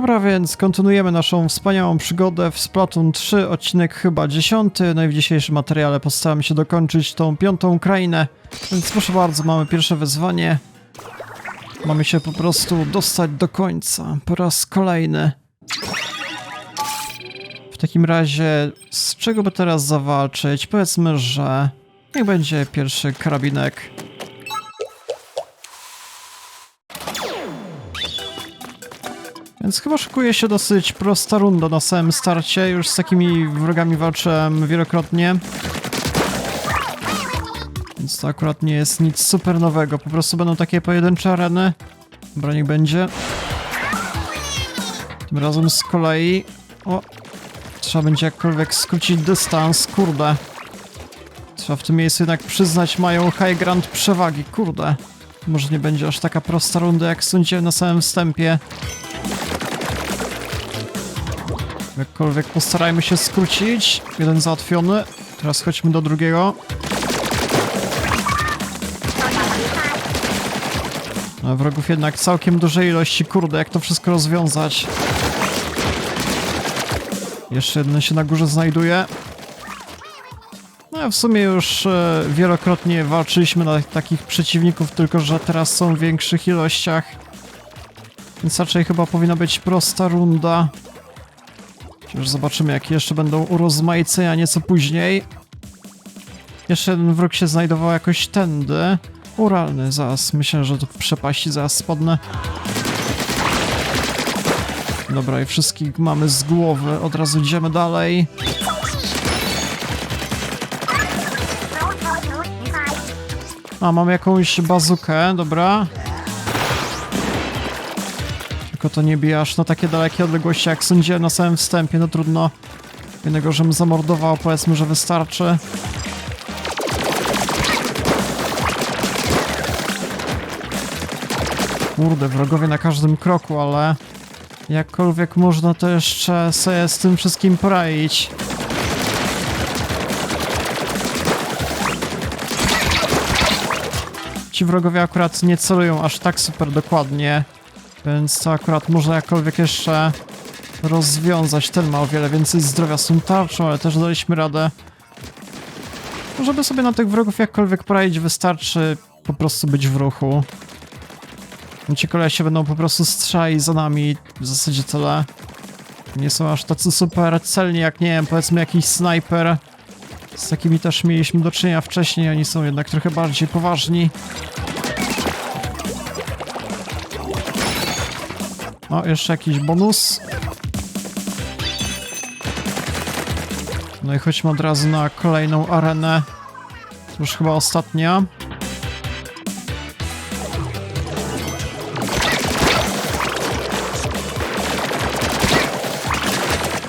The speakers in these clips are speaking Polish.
Dobra, więc kontynuujemy naszą wspaniałą przygodę w Splatoon 3, odcinek chyba 10. No i w dzisiejszym materiale postaram się dokończyć tą piątą krainę. Więc proszę bardzo, mamy pierwsze wyzwanie. Mamy się po prostu dostać do końca po raz kolejny. W takim razie, z czego by teraz zawalczyć? Powiedzmy, że niech będzie pierwszy karabinek. Więc chyba szykuje się dosyć prosta runda na samym starcie. Już z takimi wrogami walczyłem wielokrotnie. Więc to akurat nie jest nic super nowego. Po prostu będą takie pojedyncze areny. Dobra, niech będzie. Tym razem z kolei... O! Trzeba będzie jakkolwiek skrócić dystans, kurde. Trzeba w tym miejscu jednak przyznać, mają high ground przewagi, kurde. Może nie będzie aż taka prosta runda, jak sądziłem na samym wstępie. Jakkolwiek postarajmy się skrócić. Jeden załatwiony. Teraz chodźmy do drugiego. No, wrogów jednak całkiem dużej ilości. Kurde, jak to wszystko rozwiązać? Jeszcze jeden się na górze znajduje. No, w sumie już e, wielokrotnie walczyliśmy na takich przeciwników, tylko że teraz są w większych ilościach. Więc raczej chyba powinna być prosta runda. Już zobaczymy, jakie jeszcze będą urozmaicenia nieco później. Jeszcze jeden wróg się znajdował jakoś tędy. Uralny, zaraz. Myślę, że tu w przepaści zaraz spadnę. Dobra, i wszystkich mamy z głowy. Od razu idziemy dalej. A, mam jakąś bazukę, dobra. Tylko to nie bije aż na takie dalekie odległości, jak sądziłem na samym wstępie. No trudno. Jednego, żebym zamordował, powiedzmy, że wystarczy. Kurde, wrogowie na każdym kroku, ale... Jakkolwiek można to jeszcze sobie z tym wszystkim poradzić. Ci wrogowie akurat nie celują aż tak super dokładnie. Więc to akurat można jakkolwiek jeszcze rozwiązać. Ten ma o wiele więcej zdrowia z tą tarczą, ale też daliśmy radę. Żeby sobie na tych wrogów jakkolwiek poradzić, wystarczy po prostu być w ruchu. Ci kolesie będą po prostu strzeli za nami, w zasadzie tyle. Nie są aż tacy super celni jak, nie wiem, powiedzmy jakiś snajper. Z takimi też mieliśmy do czynienia wcześniej, oni są jednak trochę bardziej poważni. O, jeszcze jakiś bonus. No i chodźmy od razu na kolejną arenę. To już chyba ostatnia.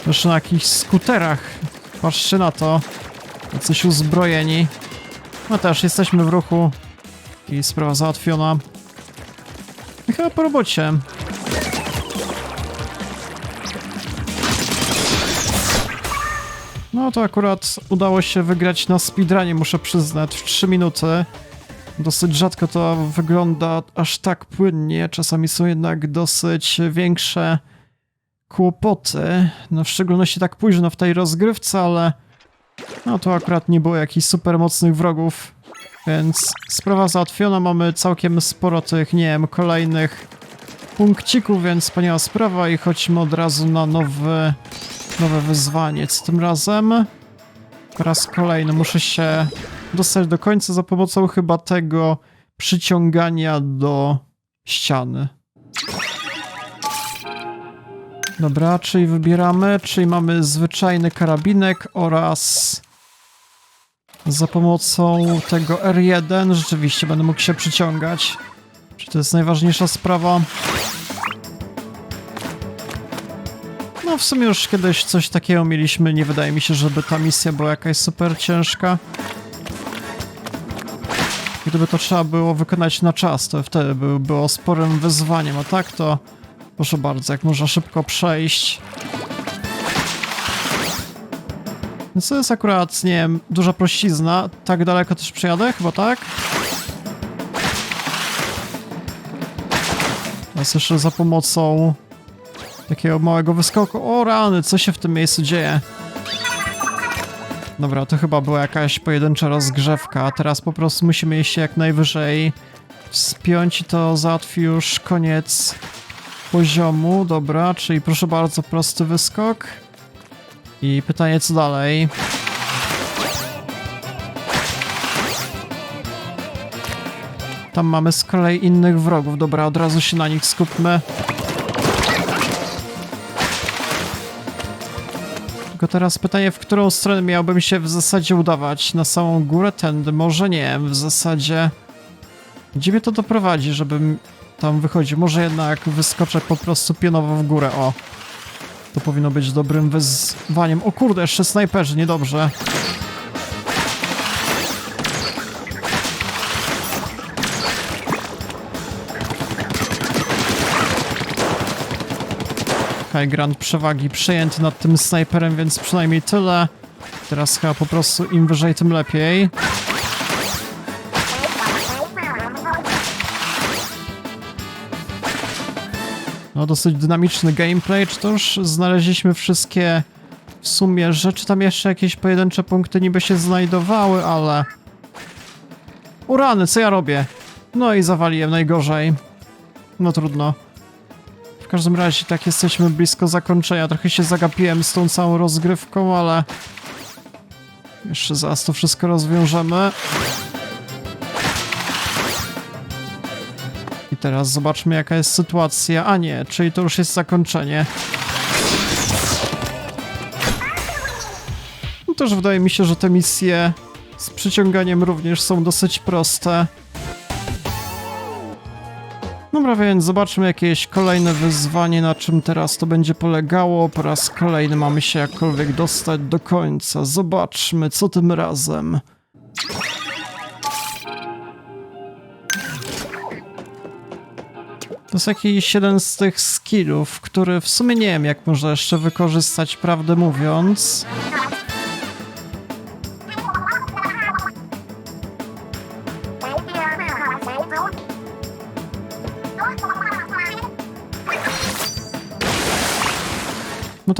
Jeszcze na jakichś skuterach. Patrzcie na to. Jacyś uzbrojeni. No też, jesteśmy w ruchu. I sprawa załatwiona. I chyba po robocie. No to akurat udało się wygrać na speedrunie, muszę przyznać, w 3 minuty. Dosyć rzadko to wygląda aż tak płynnie, czasami są jednak dosyć większe kłopoty, no w szczególności tak późno w tej rozgrywce, ale no to akurat nie było jakichś super mocnych wrogów, więc sprawa załatwiona, mamy całkiem sporo tych, nie wiem, kolejnych punkcików, więc wspaniała sprawa i chodźmy od razu na nowy nowe wyzwanie. Co tym razem? Po raz kolejny muszę się dostać do końca za pomocą chyba tego przyciągania do ściany. Dobra, czyli wybieramy, czyli mamy zwyczajny karabinek oraz za pomocą tego R1 rzeczywiście będę mógł się przyciągać. Czy to jest najważniejsza sprawa? No w sumie już kiedyś coś takiego mieliśmy, nie wydaje mi się, żeby ta misja była jakaś super ciężka. Gdyby to trzeba było wykonać na czas, to wtedy by było sporym wyzwaniem, a tak to proszę bardzo, jak można szybko przejść. Więc to jest akurat, nie wiem, duża prościzna. Tak daleko też przyjadę? Chyba tak? Teraz jeszcze za pomocą Takiego małego wyskoku. O rany, co się w tym miejscu dzieje? Dobra, to chyba była jakaś pojedyncza rozgrzewka, teraz po prostu musimy iść jak najwyżej wspiąć i to załatwi już koniec poziomu. Dobra, czyli proszę bardzo, prosty wyskok. I pytanie, co dalej? Tam mamy z kolei innych wrogów. Dobra, od razu się na nich skupmy. Tylko teraz pytanie, w którą stronę miałbym się w zasadzie udawać? Na samą górę tędy? Może nie, w zasadzie... Gdzie mnie to doprowadzi, żebym tam wychodził? Może jednak wyskoczę po prostu pionowo w górę, o. To powinno być dobrym wyzwaniem. O kurde, jeszcze snajperzy, niedobrze. High Grand przewagi przejęty nad tym snajperem, więc przynajmniej tyle. Teraz chyba po prostu im wyżej, tym lepiej. No, dosyć dynamiczny gameplay, czy to już znaleźliśmy wszystkie w sumie rzeczy. Tam jeszcze jakieś pojedyncze punkty niby się znajdowały, ale... Urany, co ja robię? No i zawaliłem najgorzej. No trudno. Każdym razie tak jesteśmy blisko zakończenia. Trochę się zagapiłem z tą całą rozgrywką, ale... Jeszcze zaraz to wszystko rozwiążemy. I teraz zobaczmy jaka jest sytuacja. A nie, czyli to już jest zakończenie. No też wydaje mi się, że te misje z przyciąganiem również są dosyć proste. Dobra, więc zobaczmy jakieś kolejne wyzwanie, na czym teraz to będzie polegało. Po raz kolejny mamy się jakkolwiek dostać do końca. Zobaczmy, co tym razem. To jest jakiś jeden z tych skillów, który w sumie nie wiem, jak można jeszcze wykorzystać, prawdę mówiąc.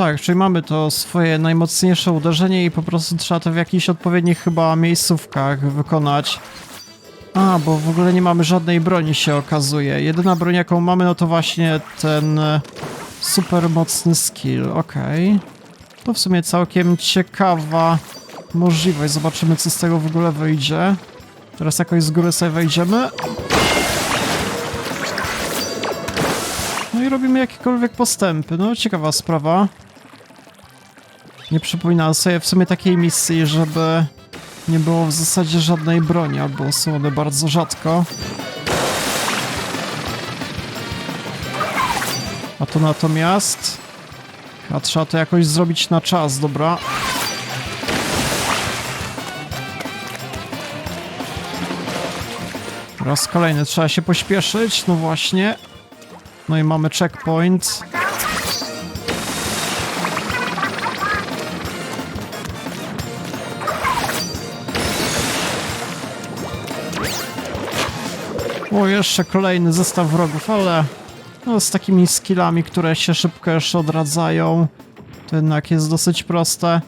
Tak, czyli mamy to swoje najmocniejsze uderzenie i po prostu trzeba to w jakichś odpowiednich chyba miejscówkach wykonać. A, bo w ogóle nie mamy żadnej broni się okazuje. Jedyna broń jaką mamy no to właśnie ten e, super mocny skill, okej. To w sumie całkiem ciekawa możliwość. Zobaczymy co z tego w ogóle wyjdzie. Teraz jakoś z góry sobie wejdziemy. No i robimy jakiekolwiek postępy. No ciekawa sprawa. Nie przypominam sobie w sumie takiej misji, żeby nie było w zasadzie żadnej broni, albo są one bardzo rzadko. A to natomiast... A trzeba to jakoś zrobić na czas, dobra. Raz kolejny, trzeba się pośpieszyć, no właśnie. No i mamy checkpoint. O, jeszcze kolejny zestaw wrogów, ale no, z takimi skillami, które się szybko jeszcze odradzają, to jednak jest dosyć proste.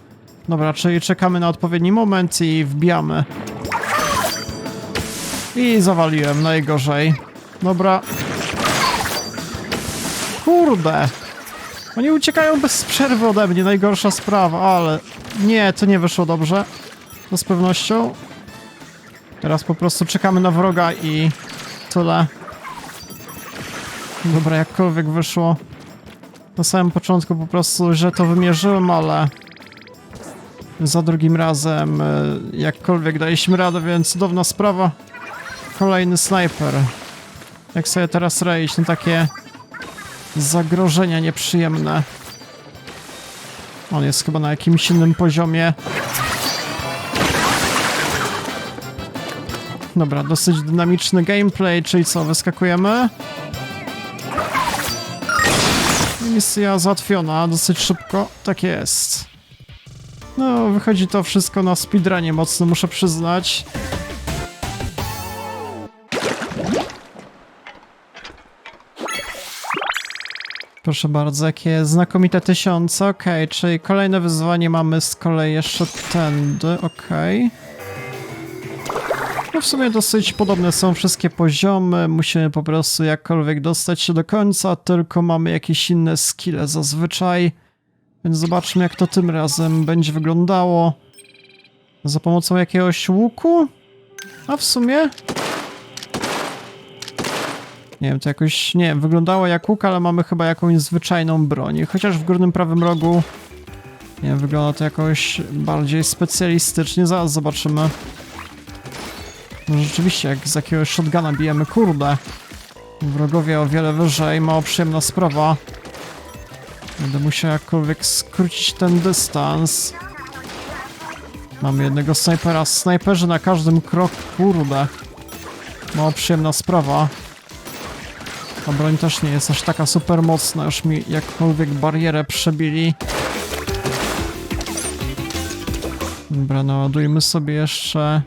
Dobra, czyli czekamy na odpowiedni moment i wbijamy. I zawaliłem, najgorzej. Dobra. Kurde! Oni uciekają bez przerwy ode mnie, najgorsza sprawa, ale... Nie, to nie wyszło dobrze. To z pewnością. Teraz po prostu czekamy na wroga i tyle. Dobra, jakkolwiek wyszło. Na samym początku po prostu źle to wymierzyłem, ale za drugim razem y, jakkolwiek daliśmy radę, więc cudowna sprawa. Kolejny snajper. Jak sobie teraz rejść na takie zagrożenia nieprzyjemne. On jest chyba na jakimś innym poziomie. Dobra, dosyć dynamiczny gameplay, czyli co, wyskakujemy? Misja załatwiona dosyć szybko, tak jest. No, wychodzi to wszystko na speedrunie mocno, muszę przyznać. Proszę bardzo, jakie znakomite tysiące. Okej, czyli kolejne wyzwanie mamy z kolei jeszcze tędy. Okej. No w sumie dosyć podobne są wszystkie poziomy. Musimy po prostu jakkolwiek dostać się do końca, tylko mamy jakieś inne skille zazwyczaj. Więc zobaczmy, jak to tym razem będzie wyglądało. Za pomocą jakiegoś łuku? A w sumie nie wiem, to jakoś, nie wyglądało jak łuk, ale mamy chyba jakąś zwyczajną broń. Chociaż w górnym prawym rogu, nie wiem, wygląda to jakoś bardziej specjalistycznie. Zaraz zobaczymy. No rzeczywiście, jak z jakiegoś shotguna bijemy, kurde. Wrogowie o wiele wyżej, mało przyjemna sprawa. Będę musiał jakkolwiek skrócić ten dystans. Mamy jednego snajpera. Snajperzy na każdym kroku, kurde. Mało przyjemna sprawa. Ta broń też nie jest aż taka super mocna, już mi jakkolwiek barierę przebili. Dobra, naładujmy sobie jeszcze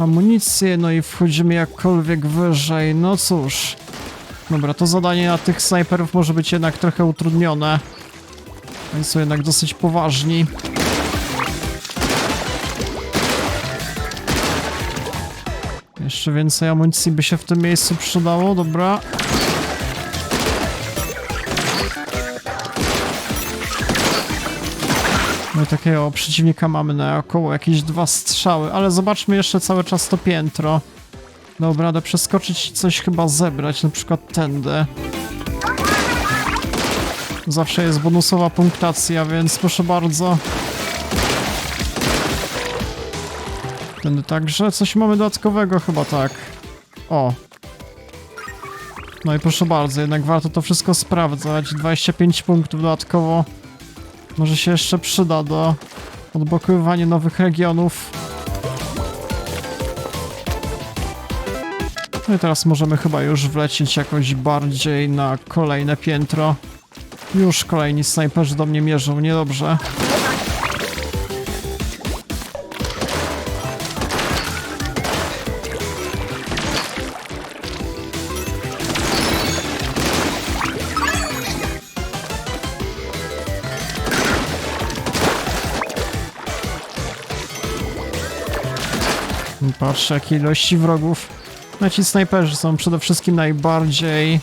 amunicję, no i wchodzimy jakkolwiek wyżej, no cóż. Dobra, to zadanie na tych snajperów może być jednak trochę utrudnione. Oni są jednak dosyć poważni. Jeszcze więcej amunicji by się w tym miejscu przydało, dobra. I takiego przeciwnika mamy na około jakieś dwa strzały, ale zobaczmy jeszcze cały czas to piętro. Dobra, radę przeskoczyć i coś chyba zebrać, na przykład tędy. Zawsze jest bonusowa punktacja, więc proszę bardzo. Tędy także. Coś mamy dodatkowego chyba tak. O. No i proszę bardzo, jednak warto to wszystko sprawdzać. 25 punktów dodatkowo. Może się jeszcze przyda do odblokowywania nowych regionów. No i teraz możemy chyba już wlecieć jakoś bardziej na kolejne piętro. Już kolejni snajperzy do mnie mierzą, niedobrze. Patrzę, jakie ilości wrogów. No ci snajperzy są przede wszystkim najbardziej...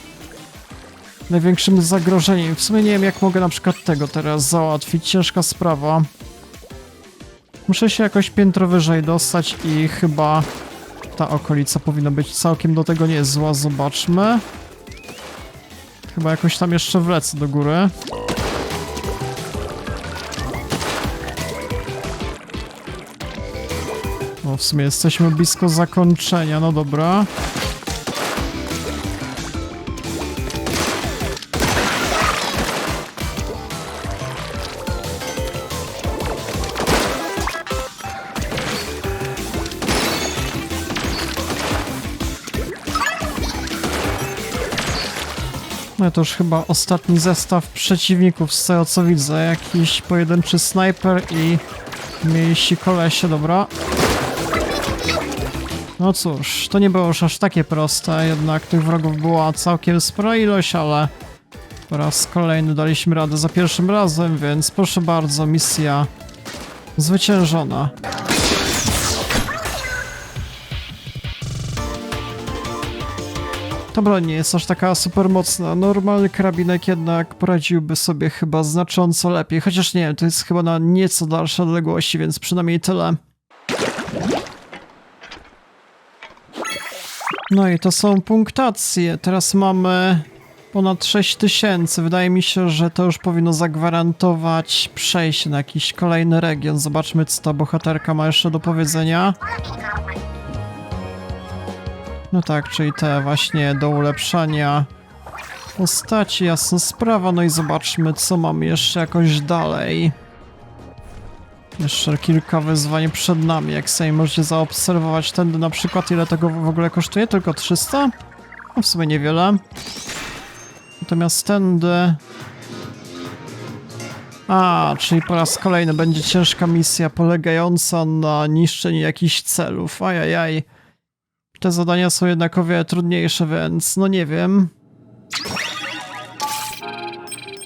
największym zagrożeniem. W sumie nie wiem, jak mogę na przykład tego teraz załatwić. Ciężka sprawa. Muszę się jakoś piętro wyżej dostać i chyba ta okolica powinna być całkiem do tego niezła. Zobaczmy. Chyba jakoś tam jeszcze wlecę do góry. W sumie jesteśmy blisko zakończenia, no dobra. No to już chyba ostatni zestaw przeciwników z tego co widzę. Jakiś pojedynczy snajper i mniejsi kolesie, dobra. No cóż, to nie było już aż takie proste, jednak tych wrogów była całkiem spora ilość, ale po raz kolejny daliśmy radę za pierwszym razem, więc proszę bardzo, misja zwyciężona. Ta broń nie jest aż taka super mocna. Normalny karabinek jednak poradziłby sobie chyba znacząco lepiej, chociaż nie wiem, to jest chyba na nieco dalsze odległości, więc przynajmniej tyle. No i to są punktacje. Teraz mamy ponad 6000. Wydaje mi się, że to już powinno zagwarantować przejście na jakiś kolejny region. Zobaczmy, co ta bohaterka ma jeszcze do powiedzenia. No tak, czyli te właśnie do ulepszania postaci, jasna sprawa. No i zobaczmy, co mamy jeszcze jakoś dalej. Jeszcze kilka wyzwań przed nami, jak sobie możecie zaobserwować tędy na przykład, ile tego w ogóle kosztuje? Tylko 300? No w sumie niewiele. Natomiast tędy... A, czyli po raz kolejny będzie ciężka misja polegająca na niszczeniu jakichś celów. Ajajaj. Te zadania są jednak o wiele trudniejsze, więc no nie wiem.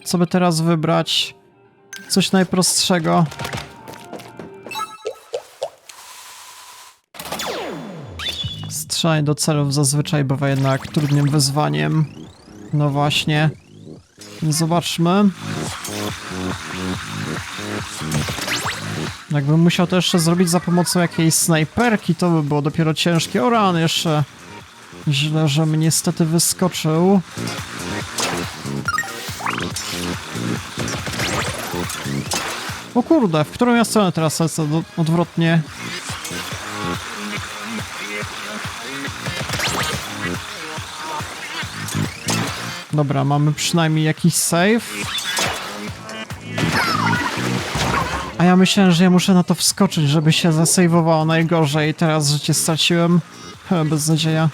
sobie teraz wybrać coś najprostszego. Strzelanie do celów zazwyczaj bywa jednak trudnym wyzwaniem. No właśnie. Zobaczmy. Jakbym musiał to jeszcze zrobić za pomocą jakiejś snajperki, to by było dopiero ciężkie. O rany, jeszcze źle, że mi niestety wyskoczył. O kurde, w którą ja stronę teraz lecę? Do- Odwrotnie. Dobra, mamy przynajmniej jakiś save. A ja myślałem, że ja muszę na to wskoczyć, żeby się zasejwowało najgorzej. Teraz życie straciłem. He, Beznadzieja.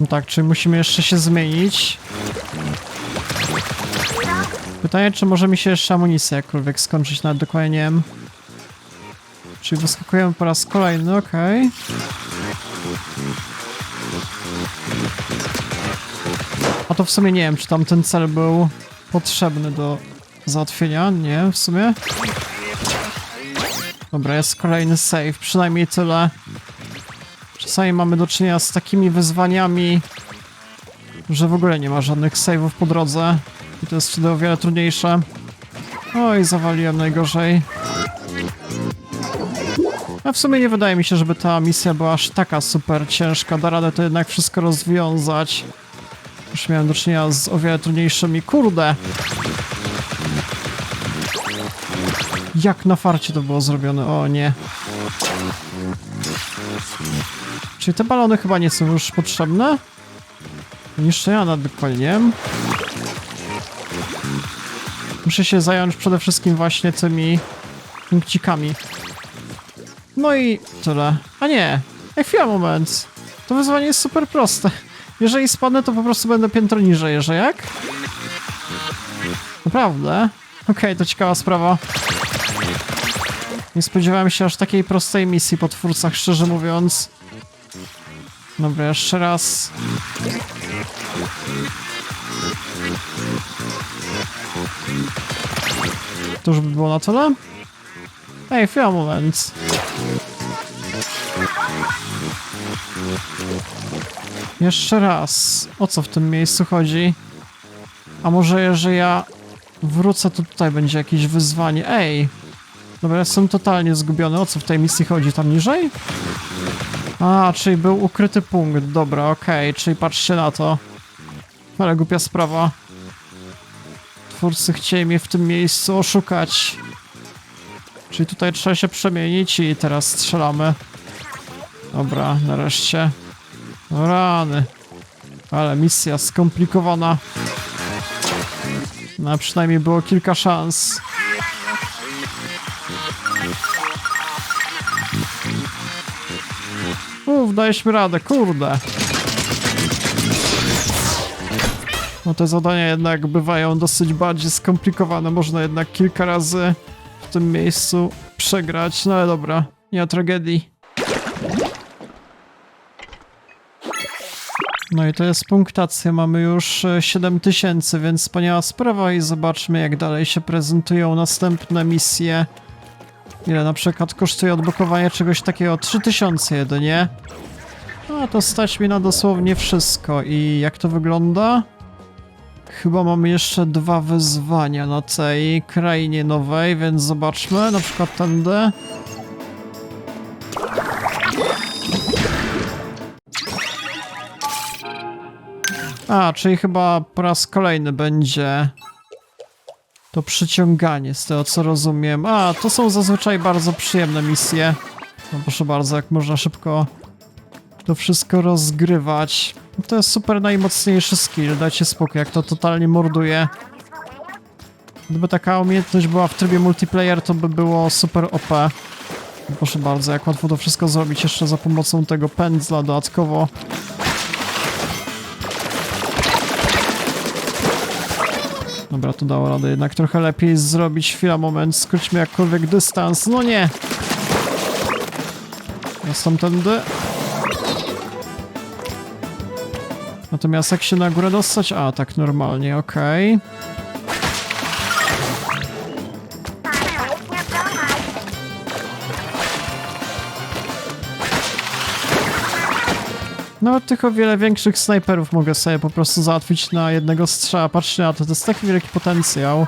No tak, czyli musimy jeszcze się zmienić. Pytanie, czy może mi się jeszcze amunicja jakkolwiek skończyć, nawet dokładnie nie. Czyli wyskakujemy po raz kolejny, okej. A to w sumie nie wiem, czy tam ten cel był potrzebny do załatwienia. Nie, w sumie. Dobra, jest kolejny save, przynajmniej tyle. Czasami mamy do czynienia z takimi wyzwaniami, że w ogóle nie ma żadnych save'ów po drodze. I to jest wtedy o wiele trudniejsze. Oj, zawaliłem najgorzej. A w sumie nie wydaje mi się, żeby ta misja była aż taka super ciężka. Da radę to jednak wszystko rozwiązać. Już miałem do czynienia z o wiele trudniejszymi. Kurde! Jak na farcie to było zrobione? O nie. Czyli te balony chyba nie są już potrzebne? Niszczenia nad koniem. Muszę się zająć przede wszystkim właśnie tymi punkcikami. No i tyle. A nie! Ej, chwila, moment. To wyzwanie jest super proste. Jeżeli spadnę, to po prostu będę piętro niżej, że jak? Naprawdę? Okej, to ciekawa sprawa. Nie spodziewałem się aż takiej prostej misji po twórcach, szczerze mówiąc. Dobra, jeszcze raz. To już by było na tyle? Ej, chwila, moment. Jeszcze raz. O co w tym miejscu chodzi? A może jeżeli ja wrócę, to tutaj będzie jakieś wyzwanie. Ej! Dobra, jestem totalnie zgubiony. O co w tej misji chodzi? Tam niżej? A, czyli był ukryty punkt. Dobra, okej, czyli patrzcie na to. Ale głupia sprawa. Twórcy chcieli mnie w tym miejscu oszukać. Czyli tutaj trzeba się przemienić i teraz strzelamy. Dobra, nareszcie. O rany. Ale misja skomplikowana. No, przynajmniej było kilka szans. Uff, daliśmy radę, kurde. No te zadania jednak bywają dosyć bardziej skomplikowane. Można jednak kilka razy w tym miejscu przegrać. No ale dobra, nie ma tragedii. No i to jest punktacja. Mamy już e, 7000, więc wspaniała sprawa i zobaczmy jak dalej się prezentują następne misje. Ile na przykład kosztuje odblokowanie czegoś takiego? 3000 jedynie. A to stać mi na dosłownie wszystko. I jak to wygląda? Chyba mamy jeszcze dwa wyzwania na tej krainie nowej, więc zobaczmy. Na przykład tędy. A, czyli chyba po raz kolejny będzie to przyciąganie, z tego co rozumiem. A, to są zazwyczaj bardzo przyjemne misje. No proszę bardzo, jak można szybko to wszystko rozgrywać. To jest super najmocniejszy skill, dajcie spokój, jak to totalnie morduje. Gdyby taka umiejętność była w trybie multiplayer, to by było super OP. Proszę bardzo, jak łatwo to wszystko zrobić jeszcze za pomocą tego pędzla dodatkowo. Dobra, to dało radę jednak trochę lepiej zrobić. Chwila, moment, skróćmy jakkolwiek dystans. No nie! Jest tamtędy. Natomiast jak się na górę dostać? A, tak normalnie, okej. Nawet tych o wiele większych snajperów mogę sobie po prostu załatwić na jednego strzała. Patrzcie na to, to jest taki wielki potencjał.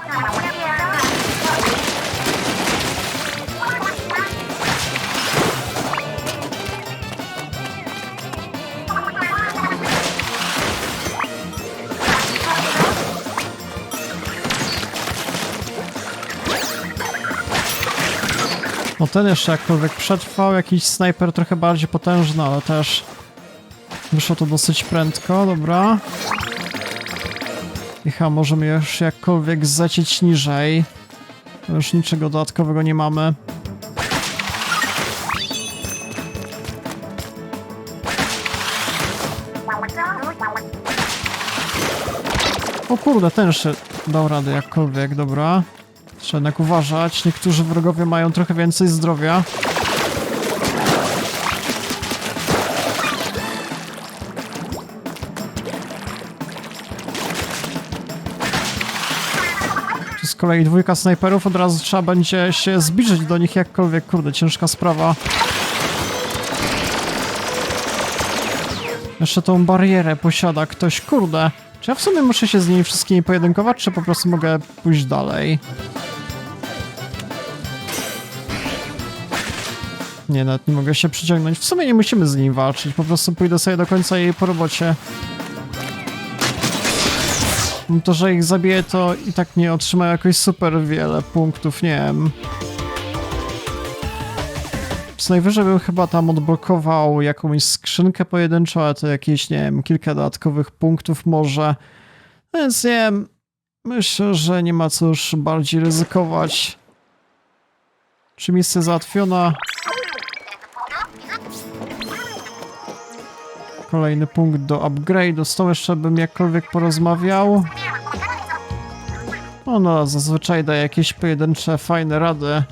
No ten jeszcze jakkolwiek przetrwał, jakiś snajper trochę bardziej potężny, ale też wyszło to dosyć prędko, dobra. I chyba możemy już jakkolwiek zlecieć niżej. Już niczego dodatkowego nie mamy. O kurde, ten jeszcze dał radę jakkolwiek, dobra. Trzeba jednak uważać, niektórzy wrogowie mają trochę więcej zdrowia. Z kolei dwójka snajperów, od razu trzeba będzie się zbliżyć do nich jakkolwiek, kurde, ciężka sprawa. Jeszcze tą barierę posiada ktoś, kurde. Czy ja w sumie muszę się z nimi wszystkimi pojedynkować, czy po prostu mogę pójść dalej? Nie, nawet nie mogę się przyciągnąć. W sumie nie musimy z nim walczyć, po prostu pójdę sobie do końca jej po robocie. To, że ich zabiję, to i tak nie otrzymają jakoś super wiele punktów, nie wiem. Co najwyżej bym chyba tam odblokował jakąś skrzynkę pojedynczą, ale to jakieś, nie wiem, kilka dodatkowych punktów może. Więc nie wiem, myślę, że nie ma co już bardziej ryzykować. Czy misja załatwiona? Kolejny punkt do upgrade'u. Z tą jeszcze bym jakkolwiek porozmawiał. Ona zazwyczaj daje jakieś pojedyncze, fajne rady.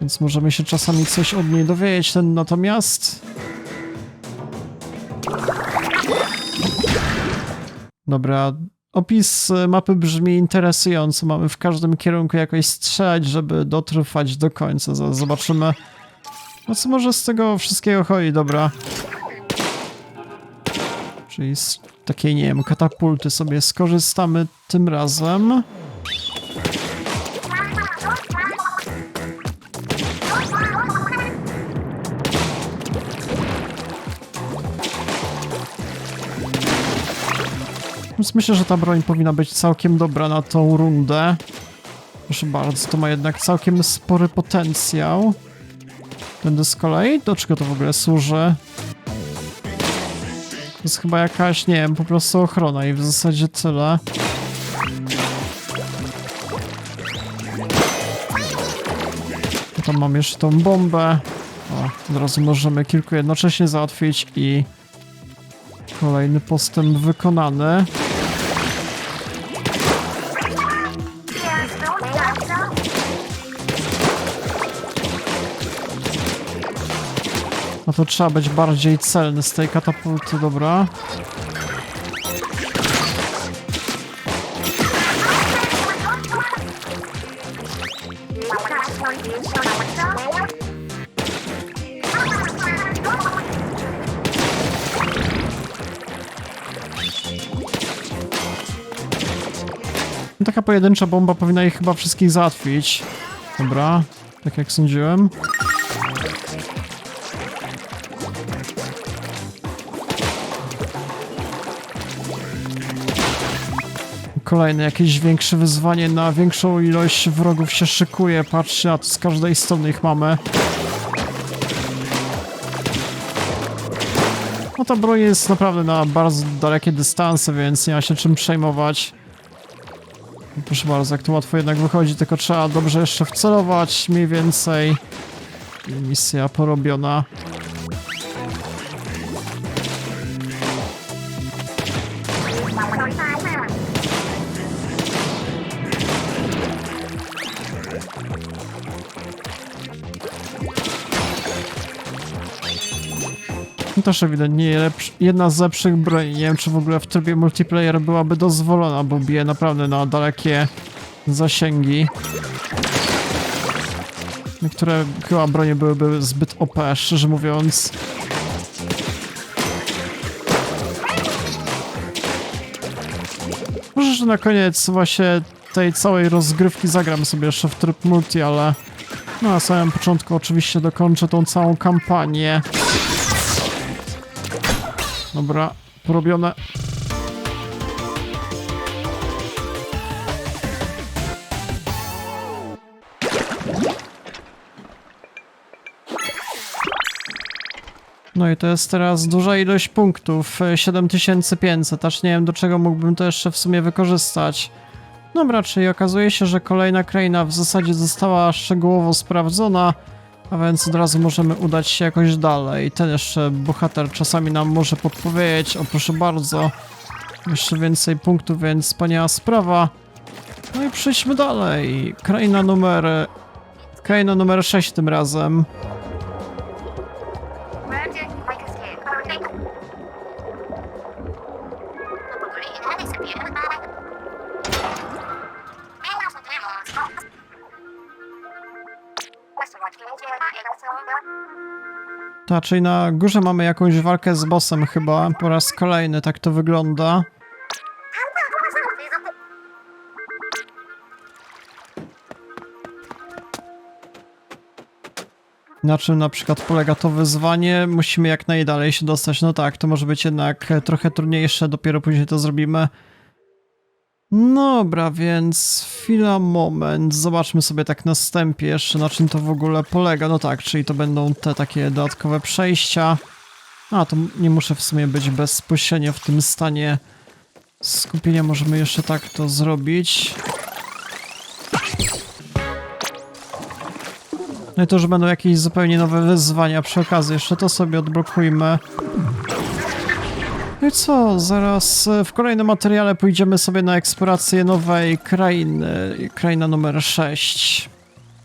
Więc możemy się czasami coś od niej dowiedzieć. Ten natomiast... Dobra, opis mapy brzmi interesująco. Mamy w każdym kierunku jakoś strzelać, żeby dotrwać do końca. Zobaczymy. No co może z tego wszystkiego chodzi, dobra. Czyli z takiej, nie wiem, katapulty sobie skorzystamy tym razem. Więc myślę, że ta broń powinna być całkiem dobra na tą rundę. Proszę bardzo, to ma jednak całkiem spory potencjał. Będę z kolei? Do czego to w ogóle służy? To jest chyba jakaś, nie wiem, po prostu ochrona i w zasadzie tyle. Tam mam jeszcze tą bombę. O, od razu możemy kilku jednocześnie załatwić i kolejny postęp wykonany. No to trzeba być bardziej celny z tej katapulty, dobra. Taka pojedyncza bomba powinna ich chyba wszystkich załatwić. Dobra, tak jak sądziłem. Kolejne jakieś większe wyzwanie na większą ilość wrogów się szykuje. Patrzcie, a tu z każdej strony ich mamy. No ta broń jest naprawdę na bardzo dalekie dystanse, więc nie ma się czym przejmować. Proszę bardzo, jak to łatwo jednak wychodzi, tylko trzeba dobrze jeszcze wcelować mniej więcej. Misja porobiona. Też ewidentnie jedna z lepszych broni. Nie wiem, czy w ogóle w trybie multiplayer byłaby dozwolona, bo bije naprawdę na dalekie zasięgi. Niektóre chyba bronie byłyby zbyt OP, szczerze mówiąc. Może, że na koniec właśnie tej całej rozgrywki zagram sobie jeszcze w tryb multi, ale no, na samym początku oczywiście dokończę tą całą kampanię. Dobra, porobione. No i to jest teraz duża ilość punktów, e, 7500, aż nie wiem do czego mógłbym to jeszcze w sumie wykorzystać. Dobra, czyli okazuje się, że kolejna kraina w zasadzie została szczegółowo sprawdzona, a więc od razu możemy udać się jakoś dalej. Ten jeszcze bohater czasami nam może podpowiedzieć, o proszę bardzo, jeszcze więcej punktów, więc wspaniała sprawa. No i przejdźmy dalej. Kraina numer... Kraina numer 6 tym razem. Ta, czyli na górze mamy jakąś walkę z bossem chyba, po raz kolejny tak to wygląda. Na czym na przykład polega to wyzwanie? Musimy jak najdalej się dostać. No tak, to może być jednak trochę trudniejsze, dopiero później to zrobimy. Dobra, więc chwila, moment. Zobaczmy sobie tak na wstępie jeszcze na czym to w ogóle polega. No tak, czyli to będą te takie dodatkowe przejścia. A, to nie muszę w sumie być bezpośrednio w tym stanie skupienia. Możemy jeszcze tak to zrobić. No i to już będą jakieś zupełnie nowe wyzwania przy okazji. Jeszcze to sobie odblokujmy. No i co, zaraz e, w kolejnym materiale pójdziemy sobie na eksplorację nowej krainy, kraina numer 6.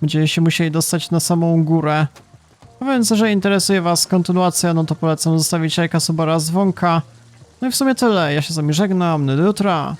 Będziemy się musieli dostać na samą górę. A więc jeżeli interesuje was kontynuacja, no to polecam zostawić lajka, suba oraz dzwonka. No i w sumie tyle, ja się z wami żegnam, do jutra.